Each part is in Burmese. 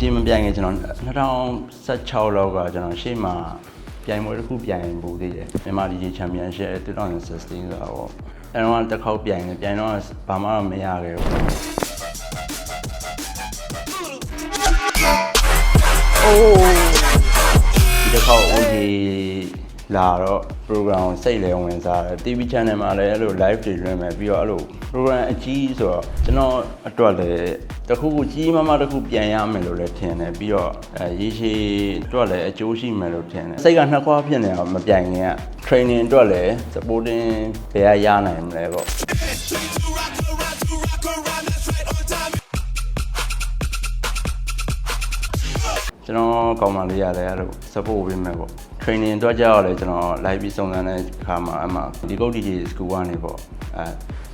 ပြိုင်ခင်ကျွန်တော်2016လောက်ကကျွန်တော်ရှေ့မှာပြိုင်ပွဲတစ်ခုပြိုင်မှုသေးတယ်မြန်မာ DJ Championship 2016ဆိုတော့အဲ့တော့တစ်ခေါက်ပြိုင်တယ်ပြိုင်တော့ဘာမှတော့မရခဲ့ဘူးဒီတစ်ခေါက် OG လာတော့ program ကိုစိတ်လဲဝင်စားတယ် TV channel မှာလည်းအဲ့လို live တွေလွှင့်မယ်ပြီးတော့အဲ့လို program အကြီးဆိုတော့ကျွန်တော်အတွက်လည်းတစ်ခုခုကြီးမားမားတစ်ခုပြန်ရမယ်လို့လည်းထင်တယ်ပြီးတော့အဲရေရှည်အတွက်လည်းအကျိုးရှိမယ်လို့ထင်တယ်စိတ်ကနှစ်ခွာဖြစ်နေအောင်မပြိုင်ခင်က training အတွက်လည်း supporting ဘယ်ကရနိုင်မလဲပေါ့ကျွန်တော်ကောင်းမလေးရတယ်အဲ့လို support ပေးမယ်ပေါ့ training အတွက်ကြောက်လည်းကျွန်တော် live ပြီးစုံစမ်းတဲ့အခါမှာအမှဒီကုတ် DJ school ကနေပေါ့အဲ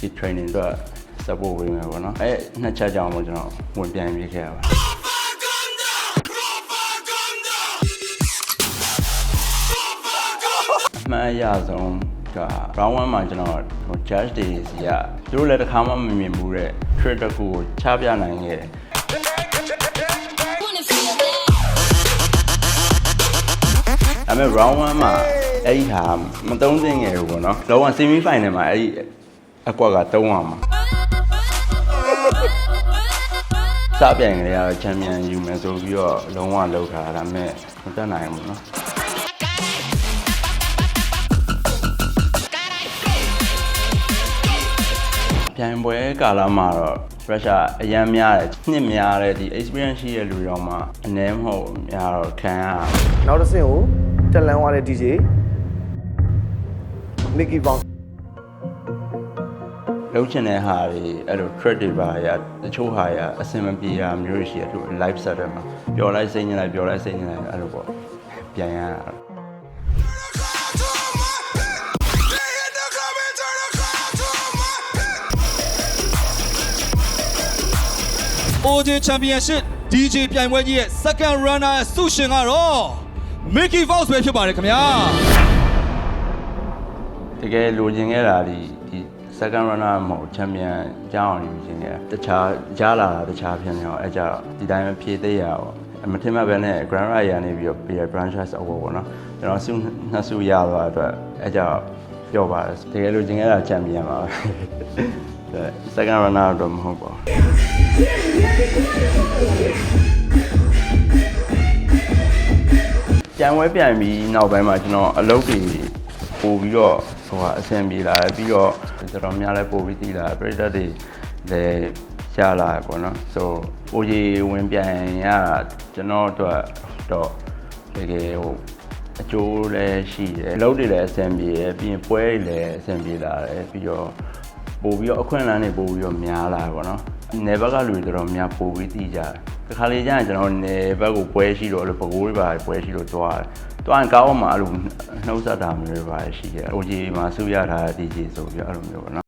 ဒီ training အတွက် support ပေးမယ်ပေါ့နော်အဲနှစ်ချက်ကြောင့်မို့ကျွန်တော်ဝင်ပြန်ပြေးခဲ့ရပါအမှန်အရဆုံးက round 1မှာကျွန်တော်ဟို judge တွေစီကသူတို့လည်းတစ်ခါမှမမြင်ဘူးတဲ့ trick တစ်ခုကိုချပြနိုင်ခဲ့တယ် ဒါပေမဲ့ round 1မှာအဲ့ဒီဟာမသုံးသင့်ခဲ့ဘူးပေါ့နော်လောက semi final မှာအဲ့ဒီအကွက်ကသုံးရမှာစပြိုင်ကလေးကတော့ချန်ပီယံယူမယ်ဆိုပြီးတော့လုံးဝလောက်ထားတာဒါပေမဲ့မတက်နိုင်ဘူးနော်ပြိုင်ပွဲကာလမှာတော့ pressure အရန်များတယ်နှစ်များတယ်ဒီ experience ရှိတဲ့လူတွေတော့မှအနည်းမဟုတ်များတော့ခံရတာနောက်တစ်ဆင့်ကို တက်လန်းသွားတဲ့ DJ Mickey Bounce လုံးချင်တဲ့ဟာတွေအဲ့လို thread တွေပါရတချို့ဟာရအဆင်မပြေတာမျိုးတွေရှိတယ်သူ live set တွေမှာပျော်လိုက်စိတ်ညစ်လိုက်ပျော်လိုက်စိတ်ညစ်လိုက်အဲ့လိုပေါ့ပြန်ရတာ OJ Championship DJ ပြိုင်ပွဲကြီးရဲ့ second runner ဆုရှင်ကတော့ Mickey Fox ပဲဖြစ်ပါတယ်ခင်ဗျာတကယ်လိုချင်ခဲ့တာဒီဒီ second runner မဟုတ် champion ကြောင်းယူချင်ခဲ့တာတခြားကြားလာတာတခြားဖြစ်နေတော့အဲ့ကြတော့ဒီတိုင်းပဲဖြည့်သိရပါအမထင်မှတ်ပဲနဲ့ grand ride ရနေပြီးတော့ပြီးရ franchise award ပေါ့နော်ကျွန်တော်ဆုနှစ်ဆုရသွားတဲ့အတွက်အဲ့ကြတော့ပြောပါတယ်တကယ်လိုချင်ခဲ့တာ champion ပါပဲ second runner တော့မဟုတ်ပါဘူး ပြန်ဝဲပြန်ပြီးနောက်ပိုင်းမှာကျွန်တော်အလုပ်တွေပို့ပြီးတော့ဟိုဟာအဆင်ပြေလာတယ်ပြီးတော့တော်တော်များလည်းပို့ပြီးတည်လာတယ်ပရိသတ်တွေလည်းရလာတယ်ပေါ့နော်ဆို OJ ဝင်ပြန်ရတာကျွန်တော်တို့တော့တကယ်ဟိုအကျိုးလည်းရှိတယ်အလုပ်တွေလည်းအဆင်ပြေတယ်ပြီးရင်ပွဲတွေလည်းအဆင်ပြေလာတယ်ပြီးတော့ပို့ပြီးတော့အခွင့်အလမ်းတွေပို့ပြီးတော့များလာတယ်ပေါ့နော် နယ်ဘက်ကလူတွေတော်တော်များပို့ပြီးတည်ကြတယ်တခါလေကျရင်ကျွန်တော်နယ်ဘက်ကိုပွဲရှိတော့အဲ့လိုပကိုးတွေပါပွဲရှိလို့သွားတယ်သွားရင်ကားပေါ်မှာအဲ့လိုနှုတ်ဆက်တာမျိုးတွေပါရှိတယ် OJ မှာစုရထားတဲ့ DJ ဆိုပြီးတော့အဲ့လိုမျိုးပေါ့နော်